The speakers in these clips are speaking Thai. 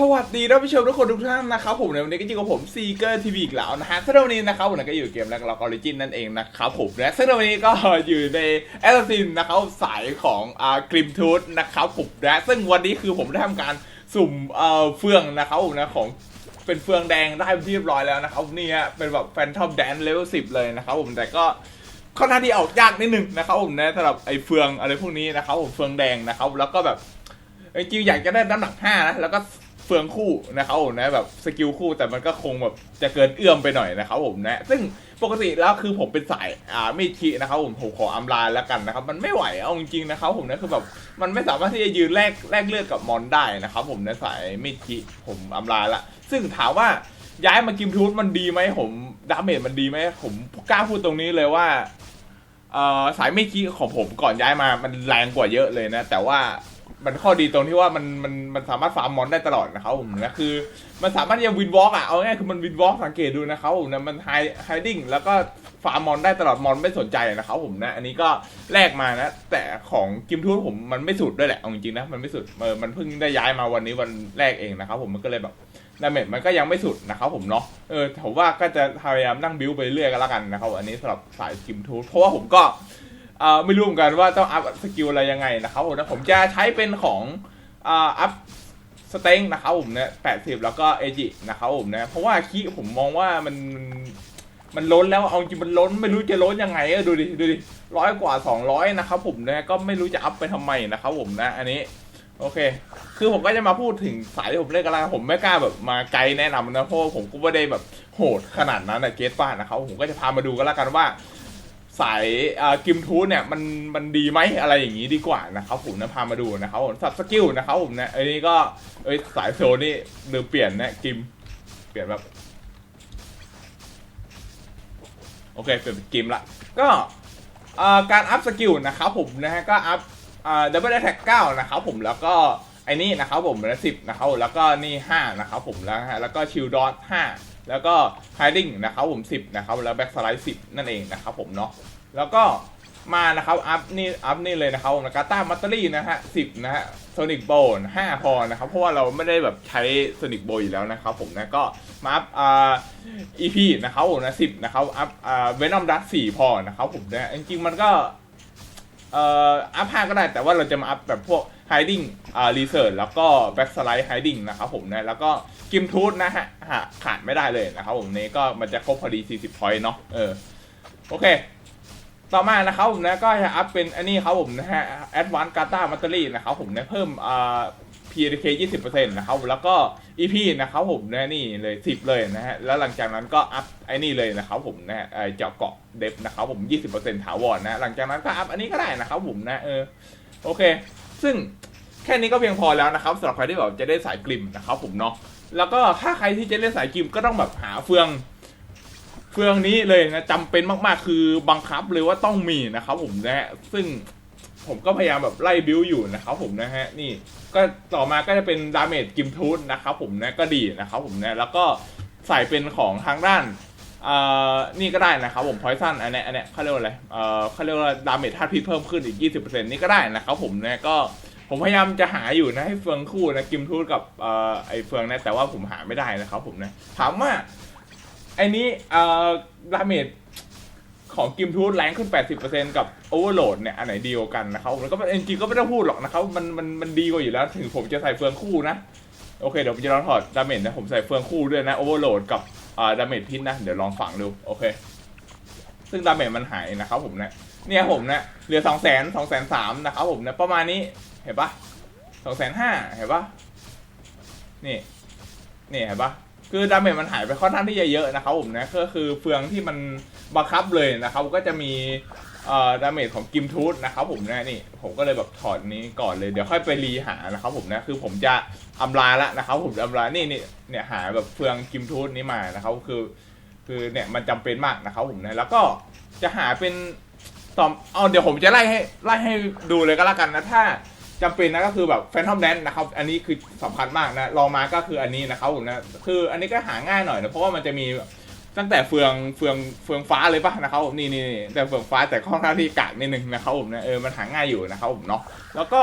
สวัสดีท่านผู้ชมทุกคนทุกท่านนะครับผมในวันนี้ก็อยู่กับผมซีเกอร์ทีวีอีกแล้วนะฮะซึ่งในวันนี้นะครับผมก็อยู่เกมแรกล็อกออริจินนั่นเองนะครับผมและซึ่งในวันนี้ก็อยู่ในแอสซินนะครับสายของอ่ากริมทูธนะครับผมและซึ่งวันนี้คือผมได้ทำการสุ่มเอ่อเฟืองนะครับผมนะของเป็นเฟืองแดงได้เรียบร้อยแล้วนะครับนี่ฮะเป็นแบบแฟนทอมแดนเลเวลสิบเลยนะครับผมแต่ก็ค่อนข้างที่ออกยากนิดนึงนะครับผมนะสำหรับไอ้เฟืองอะไรพวกนี้นะครับผมเฟืองแดงนะครับแล้วก็แบบจริงๆอยากจะได้น้ำหนักห้านะแล้วก็ เฟืองคู่นะครับผมนะแบบสกิลคู่แต่มันก็คงแบบจะเกินเอื้อมไปหน่อยนะครับผมนะ ซึ่งปกติแล้วคือผมเป็นสายอ่ามีดคีนะครับผมผมขออำลาแล้วกันนะครับ มันไม่ไหวเอาจริงๆนะครับผมนะคือแบบมันไม่สามารถที่จะยืนแลกแลกเลือดกับมอนได้นะครับผมนะสายไมีดคีผมอำลาละ ซึ่งถามว่าย้ายมากิมทูธมันดีไหมผมดาเมจมันดีไหมผมกล้าพูดตรงนี้เลยว่าเอ่อสายไม่คีของผมก่อนย้ายมามันแรงกว่าเยอะเลยนะ แต่ว่า มันข้อดีตรงที่ว่ามันมันมันสามารถฟาร์มมอนได้ตลอดนะครับผมนะคือ มันสามารถที่จะวินวอล์กอะเอาง่ายๆคือมันวินวอล์กสังเกตดูนะครับผมนะมันไฮไฮดิ้งแล้วก็ฟาร์มมอนได้ตลอดมอนไม่สนใจนะครับผมนะ อันนี้ก็แลกมานะ แต่ของกิมทูธผมมันไม่สุดด้วยแหละเอาจริงๆนะมันไม่สุดเออมันเพิ่งได้ย้ายมาวันนี้วันแรกเองนะครับผมมันก็เลยแบบดาเมจมันก็ยังไม่สุดนะครับผมเนาะเออผมว่าก็จะพยายามนั่งบิวไปเรื่อยกันแล้วกันนะครับอันนี้สำหรับสายกิมทูธเพราะว่าผมก็เอ่อไม่รู้เหมือนกันว่าต้องอัพสกิลอะไรยังไงนะครับผมนะผมจะใช้เป็นของอ่าอัพสเต็งนะครับผมเนี่ยแปดสิบแล้วก็เอจินะครับผมนะเพราะว่าคีผมมองว่ามันมันล้นแล้วเอาจริงมันล้นไม่รู้จะล้นยังไงเออดูดิดูดิร้อยกว่าสองร้อยนะครับผมนะก็ไม่รู้จะอัพไปทำไมนะครับผมนะ อันนี้โอเค คือผมก็จะมาพูดถึงสายที่ผมเล่นกันแล้วผมไม่กล้าแบบมาไกด์แนะนำนะเพราะผมก็ไม่ได้แบบโหดขนาดนั้นนะเกตป้านะครับผมก็จะพามาดูกันแล้วกันว่า สายกิมทูเนี่ยมันมันดีไหมอะไรอย่างนี้ดีกว่านะครับผมนะพามาดูนะครับผมสับสกิลนะครับผมนะไอ้นี่ก็เอ้ยสายโซนี่ลืมเปลี่ยนนะกิมเปลี่ยนแบบโอเคเปลี่ยนเป็นกิมละก็การอัพสกิลนะครับผมนะฮะก็อัพดับเบิลแท็กเก้านะครับผมแล้วก็ไอ้นี่นะครับผมละสิบนะครับแล้วก็นี่ห้านะครับผมแล้วฮะแล้วก็ชิลดอทห้า แล้วก็ไฮดิ้งนะครับผมสิบนะครับ แล้วแบ็กสไลด์สิบนั่นเองนะครับผมเนาะแล้วก็มานะครับอัพนี่อัพนี่เลยนะครับผมกาต้ามัตเตอรี่นะฮะสิบนะฮะโซนิกโบนห้าพอนะครับเพราะว่าเราไม่ได้แบบใช้โซนิกโบอยู่แล้วนะครับผมนะก็มาอัพอ่า EP นะครับผมนะสิบนะครับอัพอ่าเวนอมดัตสี่พอนะครับผมนะจริงๆมันก็ เอ่ออัพห้าก็ได้แต่ว่าเราจะมาอัพแบบพวก hiding อ่า research แล้วก็ backslide hiding นะครับผมนะแล้วก็กิมทูธนะฮะขาดไม่ได้เลยนะครับผมนี้ก็มันจะครบพอดี 40 point เนาะเออโอเค ต่อมานะครับผมนะก็จะอัพเป็นอันนี้ครับผมนะฮะ advanced gata battery นะครับผมนะเพิ่มอ่า PDK 20%นะครับแล้วก็ EP นะครับผมนะนี่เลย 10 เลยนะฮะแล้วหลังจากนั้นก็อัพไอ้นี่เลยนะครับผมนะฮะเจาะเกาะเดฟนะครับผม 20%ถาวรนะหลังจากนั้นก็อัพอันนี้ก็ได้นะครับผมนะเออโอเค ซึ่งแค่นี้ก็เพียงพอแล้วนะครับสำหรับใครที่แบบจะได้สายกลิ่มนะครับผมเนาะแล้วก็ถ้าใครที่จะเล่นสายกลิ่มก็ต้องแบบหาเฟืองเฟืองนี้เลยนะจำเป็นมากๆคือบังคับเลยว่าต้องมีนะครับผมนะฮะซึ่ง ผมก็พยายามแบบไล่บิวอยู่นะครับผมนะฮะนี่ก็ต่อมาก็จะเป็นดาเมจกิมทูธนะครับผมนะก็ดีนะครับผมนะแล้วก็ใส่เป็นของทางด้านเอ่อนี่ก็ได้นะครับผมพอยซันอันเนี้ยอันเนี้ยเขาเรียกว่าอะไรเอ่อเขาเรียกว่าดาเมจธาตุพิษเพิ่มขึ้นอีก 20%นี่ก็ได้นะครับผมนะก็ผมพยายามจะหาอยู่นะให้เฟืองคู่นะกิมทูธกับเอ่อไอเฟืองนะแต่ว่าผมหาไม่ได้นะครับผมนะถามว่าไอ้นี้เอ่อดาเมจ ของกิมทูธแรงขึ้น 80%กับโอเวอร์โหลดเนี่ยอันไหนดีกว่ากันนะครับมันก็จริงๆก็ไม่ต้องพูดหรอกนะครับมันมันมันดีกว่าอยู่แล้ว ถึงผมจะใส่เฟืองคู่นะ โอเค เดี๋ยวผมจะลองถอดดาเมจนะ ผมใส่เฟืองคู่ด้วยนะโอเวอร์โหลดกับอ่าดาเมจพิษนะ เดี๋ยวลองฝังดู โอเค ซึ่งดาเมจมันหายนะครับผมนะเนี่ยผมนะเหลือสองแสนสองแสนสามนะครับผมนะประมาณนี้เห็นปะสองแสนห้าเห็นปะนี่นี่เห็นปะคือดาเมจมันหายไปค่อนข้างที่จะเยอะนะครับผมนะก็คือเฟืองที่มัน บังคับเลยนะครับก็จะมีเอ่อดาเมจของกิมทูธนะครับผมนะนี่ผมก็เลยแบบถอดนี้ก่อนเลยเดี๋ยวค่อยไปรีหานะครับผมนะคือผมจะอำลาละนะครับผมจะอำลานี่นี่เนี่ยหาแบบเฟืองกิมทูธนี้มานะครับคือ คือเนี่ยมันจำเป็นมากนะครับผมนะแล้วก็จะหาเป็นต่อเอาเดี๋ยวผมจะไล่ให้ไล่ให้ดูเลยก็แล้วกันนะถ้าจำเป็นนะก็คือแบบแฟนทอมแดนนะครับ อันนี้คือสำคัญมากนะลองมาก็คืออันนี้นะครับผมนะคืออันนี้ก็หาง่ายหน่อยนะเพราะว่ามันจะมี ตั้งแต่เฟืองเฟืองเฟืองฟ้าเลยป่ะนะครับผมนี่นี่แต่เฟืองฟ้าแต่ค่อนข้าที่กากนิดนึงนะครับผมนะเออมันหาง่ายอยู่นะครับผมเนาะแล้วก็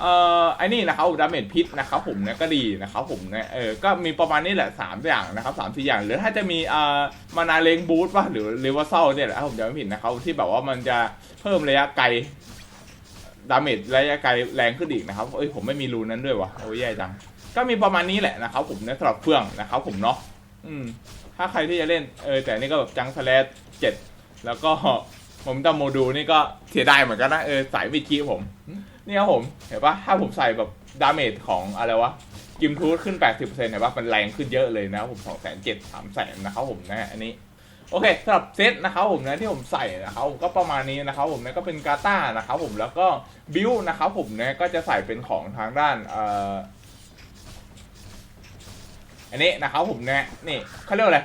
เอ่อไอ้นี่นะครับดาเมจพิษนะครับผมเนะก็ดีนะครับผมเนะเออก็มีประมาณนี้แหละสามอย่างนะครับสามสี่อย่างหรือถ้าจะมีเอ่อมานาเลงบูทป่ะหรือเรเวอร์เซลเนี่ยแหละผมจำไม่ผิดนะครับที่แบบว่ามันจะเพิ่มระยะไกลดาเมจระยะไกลแรงขึ้นอีกนะครับเอ้ยผมไม่มีรูนั้นด้วยวะโอ้ยแย่จังก็มีประมาณนี้แหละนะครับผมนะสำหรับเฟื่องนะครับผมเนาะอืม ถ้าใครที่จะเล่นเออแต่นี่ก็แบบจังสแลดเจ็ดแล้วก็ผมจำโมดูนี่ก็เสียดายเหมือนกันนะเออสายวิคีผมนี่ครับผมเห็นปะถ้าผมใส่แบบดาเมจของอะไรวะกิมทูธขึ้น 80%เห็นปะมันแรงขึ้นเยอะเลยนะครับผม2 7 0 0 0 3 0 0 0นะครับผมนะอันนี้โอเคสำหรับเซตนะครับผมนะที่ผมใส่นะครับผมก็ประมาณนี้นะครับผมนะก็เป็นกาตานะครับผมแล้วก็บิวนะครับผมนะก็จะใส่เป็นของทางด้านเอ่อ อันนี้นะครับผมนะนี่เขาเรียกว่าอะไร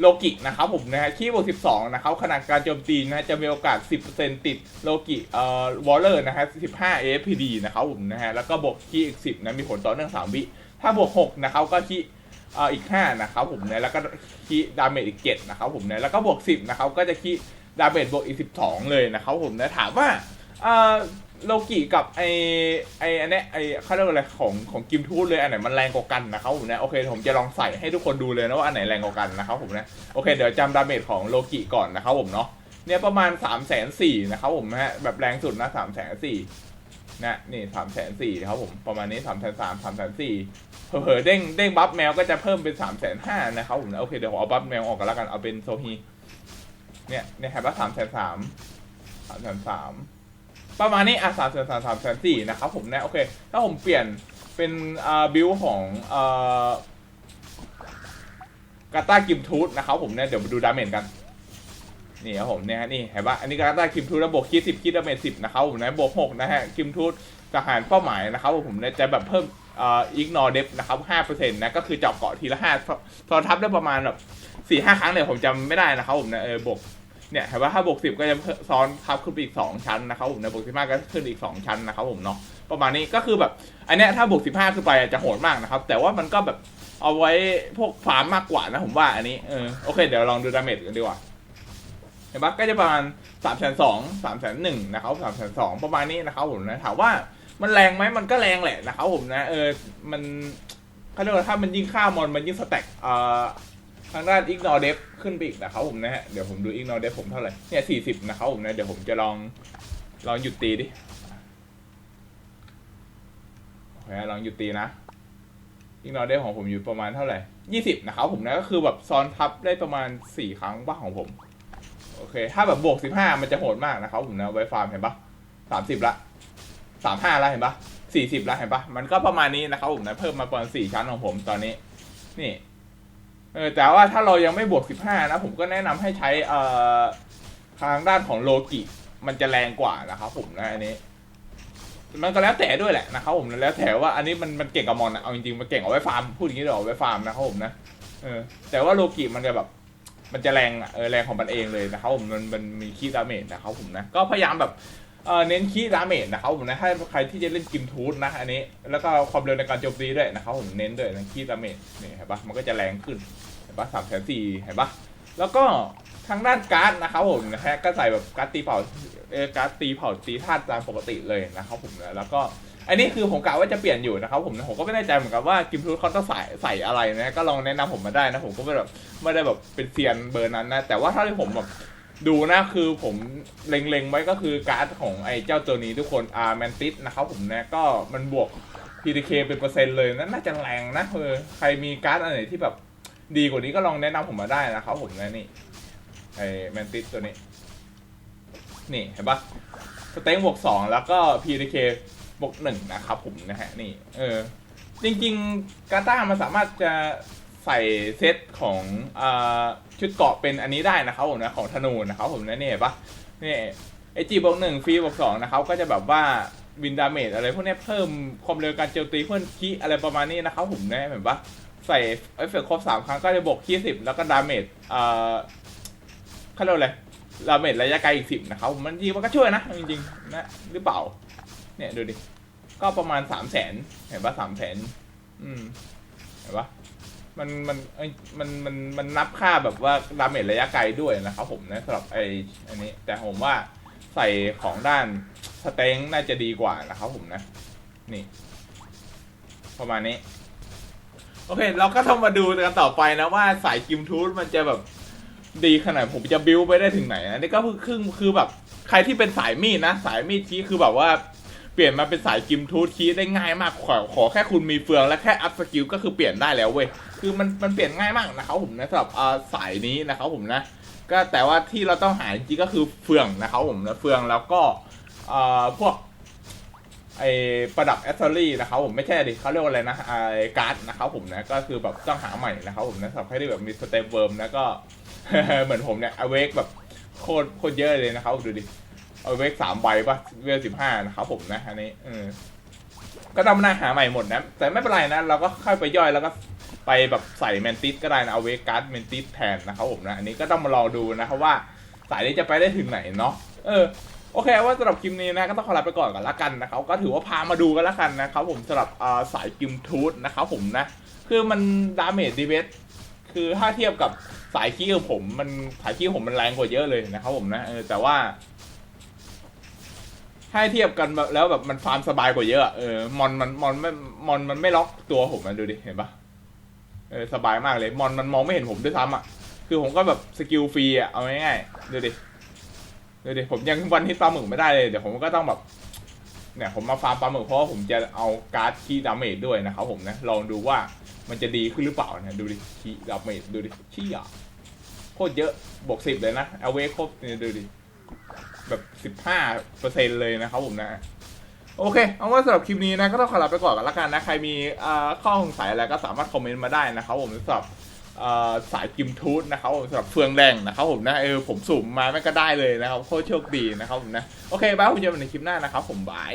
โลกินะครับผมนะฮะคีย์บวก12 นะครับ ขนาดการโจมตีนะจะมีโอกาส 10%ติดโลกิเอ่อวอลเลอร์นะฮะ15 AFPD นะครับผมนะฮะแล้วก็บวกคีย์อีก 10 นะ มีผลต่อเนื่อง 3 วิ ถ้าบวก 6 นะครับ ก็คีย์เอ่ออีก 5 นะครับผมเนี่ยแล้วก็คีดาเมจอีก 7 นะครับผมเนี่ยแล้วก็บวก 10 นะครับ ก็จะคีดาเมจบวกอีก 12 เลยนะครับผมนะถามว่าเอ่อ โลกิกับไอไออันเนี้ยไอเขาเรียกว่าอะไรของของกิมทูธเลยอันไหนมันแรงกว่ากันนะครับผมเนี่ยโอเคผมจะลองใส่ให้ทุกคนดูเลยนะว่าอันไหนแรงกว่ากันนะครับผมนะโอเคเดี๋ยวจำดาเมจของโลกิก่อนนะครับผมเนาะเนี่ยประมาณ3ามแสนสี่นะครับผมฮะแบบแรงสุดนะ3ามแสนสี่นะนี่สามแสนสี่ครับผมประมาณนี้สามแสนสามสามแสนสี่เผลอเด้งเด้งบัฟแมวก็จะเพิ่มเป็นสามแสนห้านะครับผมนะโอเคเดี๋ยวผมเอาบัฟแมวออกกันแล้วกันเอาเป็นโซฮีเนี่ยเนี่ยครับว่าสามแสนสามสามแสนสาม ประมาณนี้อะสามแสนสามสามแสนสี่นะครับผมนะโอเคถ้าผมเปลี่ยนเป็นอ่าบิลของอ่ากาตากิมทูธนะครับผมเนี่ยเดี๋ยวมาดูดาเมจกันนี่ครับผมเนี่ยนี่เห็นปะอันนี้กาตาคิมทูธแล้วบคิดสิบคิดดาเมจสิบนะครับผมนะบวกหกนะฮะคิมทูธทหารเป้าหมายนะครับผมเนี่ยจะแบบเพิ่มอ่อิกนอเดฟนะครับห้าเปอร์เซ็นต์นะก็คือเจาะเกาะทีละห้าตอนทับได้ประมาณแบบสี่ห้าครั้งเนี่ยผมจำไม่ได้นะครับผมนะเออบวก เนี่ยเห็นว่าถ้าบวกสิบก็จะซ้อนทับขึ้นไปอีกสองชั้นนะครับผมนบวกสิบห้าก็ขึ้นอีกสองชั้นนะครับผมเนาะประมาณนี้ก็คือแบบอันเนี้ยถ้าบวกสิบห้าขึ้นไปจะโหดมากนะครับ แต่ว่ามันก็แบบเอาไว้พวกฟาร์มมากกว่านะผมว่าอันนี้เออโอเคเดี๋ยวลองดูดาเมจกันดีกว่าเห็นปะก็จะประมาณสามแสนสองสามแสนหนึ่งนะครับสามแสนสองประมาณนี้นะครับผมนะถามว่ามันแรงไหมมันก็แรงแหละนะครับผมนะเออมันเขาเรียกว่าถ้ามันยิ่งฆ่ามอนมันยิ่งสแต็กเอ่อ ทางด้านอิกนอเดฟขึ้นไปอีกนะครับผมนะฮะ เดี๋ยวผมดูอิกนอเดฟผมเท่าไหร่ เนี่ยสี่สิบนะครับผมนะ เดี๋ยวผมจะลองลองหยุดตีดิ โอเคลองหยุดตีนะอิกนอเดฟของผมอยู่ประมาณเท่าไหร่ยี่สิบนะครับผมนะ ก็คือแบบซ้อนทับได้ประมาณสี่ครั้งบ้าของผม โอเค ถ้าแบบบวกสิบห้ามันจะโหดมากนะครับผมนะไวฟาร์มเห็นปะสามสิบละสามห้าละเห็นปะสี่สิบละเห็นปะมันก็ประมาณนี้นะครับผมนะ เพิ่มมาประมาณสี่ชั้นของผมตอนนี้ นี่ เออแต่ว่าถ้าเรายังไม่บวกสิบห้านะ ผมก็แนะนำให้ใช้เอ่อทางด้านของโลกิ มันจะแรงกว่านะครับผมนะอันนี้ มันก็แล้วแต่ด้วยแหละนะครับผมแล้วแต่ว่าอันนี้มันมันเก่งกับมอนอะเอาจริงๆมันเก่งเอาไว้ฟาร์มพูดอย่างนี้เดี๋ยวเอาไว้ฟาร์มนะครับผมนะเออแต่ว่าโลกิมันจะแบบมันจะแรงอะเออแรงของมันเองเลยนะครับผมมันมันมีคีย์ดาเมจนะครับผมนะก็พยายามแบบ เออเน้นคีย์ดาเมจนะครับผมนะถ้าใครที่จะเล่นกิมทูธนะอันนี้ แล้วก็ความเร็วในการโจมตีด้วยนะครับผมเน้นด้วยนะคีย์ดาเมจนี่เห็นปะมันก็จะแรงขึ้นเห็นปะสามแสนสี่เห็นปะแล้วก็ทางด้านการ์ดนะครับผมนะฮะก็ใส่แบบการ์ดตีเผาเออการ์ดตีเผาตีธาตุตามปกติเลยนะครับผมนะแล้วก็อันนี้คือผมกะว่าจะเปลี่ยนอยู่นะครับผมนะผมก็ไม่แน่ใจเหมือนกันว่ากิมทูธเขาต้องใส่ใส่อะไรนะก็ลองแนะนำผมมาได้นะผมก็ไม่แบบไม่ได้แบบเป็นเซียนเบอร์นั้นนะแต่ว่าถ้าที่ผมแบบ ดูนะคือผมเล็งๆไว้ก็คือการ์ดของไอ้เจ้าตัวนี้ทุกคนอาร์แมนติสนะครับผมนะก็มันบวก PDK เป็นเปอร์เซ็นต์เลยนะน่าจะแรงนะเออใครมีการ์ดอะไรที่แบบดีกว่านี้ก็ลองแนะนำผมมาได้นะครับผมนะนี่ไอ้แมนติสตัวนี้ นี่เห็นปะสเต็งบวกสองแล้วก็ PDK บวกหนึ่งนะครับผมนะฮะนี่ เออ จริง ๆ กาตามันสามารถจะ ใส่เซตของอชุดเกาะเป็นอันนี้ได้นะครับผมนะของธนูนะครับผมนะนี่เห็นปะเนี่ยไอจีบวกหนึ่งฟรีบวกสองนะครับก็จะแบบว่าวินดาเมจอะไรพวกนี้เพิ่มความเร็วการโจมตีเพิ่มคีอะไรประมาณนี้นะครับผมนะเห็นปะใส่เอฟเฟกครบสามครั้งก็จะบวกคีสิบแล้วก็ดาเมจอ่าเขาเรียกว่าอะไรดาเมจระยะไกลอีกสิบนะครับมันจริงมันก็ช่วยนะจริงๆนะหรือเปล่า เนี่ยดูดิก็ประมาณสามแสนเห็นปะสามแสนอืมเห็นปะ มันมันเอ้มันมันมันนับค่าแบบว่าดาเมจระยะไกลด้วยนะครับผมนะสำหรับไอ้อันนี้ แต่ผมว่าใส่ของด้านสเต็งน่าจะดีกว่านะครับผมนะ นี่ ประมาณนี้ โอเค เราก็ต้องมาดูกันต่อไปนะว่าสายกิมทูธมันจะแบบดีขนาดผมจะบิวไปได้ถึงไหนอันนี้ก็คือครึ่งคือแบบ ใครที่เป็นสายมีดนะ สายมีดคีคือแบบว่าเปลี่ยนมาเป็นสายกิมทูธคีได้ง่ายมากขอขอแค่คุณมีเฟืองและแค่อัพสกิลก็คือเปลี่ยนได้แล้วเว้ย คือมันมันเปลี่ยนง่ายมากนะครับผมนะสำหรับสายนี้นะครับผมนะ ก็แต่ว่าที่เราต้องหาจริงๆก็คือเฟืองนะครับผมนะเฟืองแล้วก็พวกไอประดับแอสเซอรี่นะครับผมไม่ใช่ดิเขาเรียกว่าอะไรนะไอการ์ดนะครับผมนะก็คือแบบต้องหาใหม่นะครับผมนะสำหรับใครที่แบบมีสเตปเวิร์มนะก็เหมือนผมเนี่ยอเวกแบบโคตรโคตรเยอะเลยนะครับดูดิอเวกสามใบป่ะเวลสิบห้านะครับผมนะอันนี้ก็ต้องมานั่งหาใหม่หมดนะ แต่ไม่เป็นไรนะ เราก็ค่อยไปย่อยแล้วก็ ไปแบบใส่แมนติสก็ได้นะเอาเวกการ์ดแมนติสแทนนะครับผมนะอันนี้ก็ต้องมาลองดูนะครับว่าสายนี้จะไปได้ถึงไหนเนาะเออโอเคว่าสำหรับคลิปนี้นะก็ต้องขอลาไปก่อนกันละกันนะครับก็ถือว่าพามาดูกันละกันนะครับผมสำหรับสายกิมทูธนะครับผมนะคือมันดาเมจดีเวสคือถ้าเทียบกับสายขี้ของผมมันสายขี้ผมมันแรงกว่าเยอะเลยนะครับผมนะเออแต่ว่าถ้าให้เทียบกันแล้วแบบมันฟาร์มสบายกว่าเยอะเออมอนมันมอนไม่มอนมันไม่ล็อกตัวผมนะดูดิเห็นปะ เออสบายมากเลยมอนมันมองไม่เห็นผมด้วยซ้ำอะคือผมก็แบบสกิลฟรีอะเอาง่ายๆดูดิเดี๋ยวดิผมยังวันที่ปลาหมึกไม่ได้เลยเดี๋ยวผมก็ต้องแบบเนี่ยผมมาฟาร์มปลาหมึกเพราะว่าผมจะเอาการ์ดคีย์ดาเมจด้วยนะครับผมนะลองดูว่ามันจะดีขึ้นหรือเปล่านะดูดิคีย์ดาเมจดูดิชี้อะโคตรเยอะบวกสิบเลยนะเอาเวครบเนี่ยดูดิแบบสิบห้าเปอร์เซ็นต์เลยนะครับผมนะ โอเค เอาว่าสำหรับคลิปนี้นะ ก็ต้องขอลาไปก่อนกันละกันนะ ใครมีข้อสงสัยอะไรก็สามารถคอมเมนต์มาได้นะครับผมสำหรับสายกิมทูธนะครับผมสำหรับเฟืองแดงนะครับผมนะเออผมสุ่มมาไม่ก็ได้เลยนะครับโคตรโชคดีนะครับผมนะ โอเคบ้าคุณเจอกันในคลิปหน้านะครับผมบาย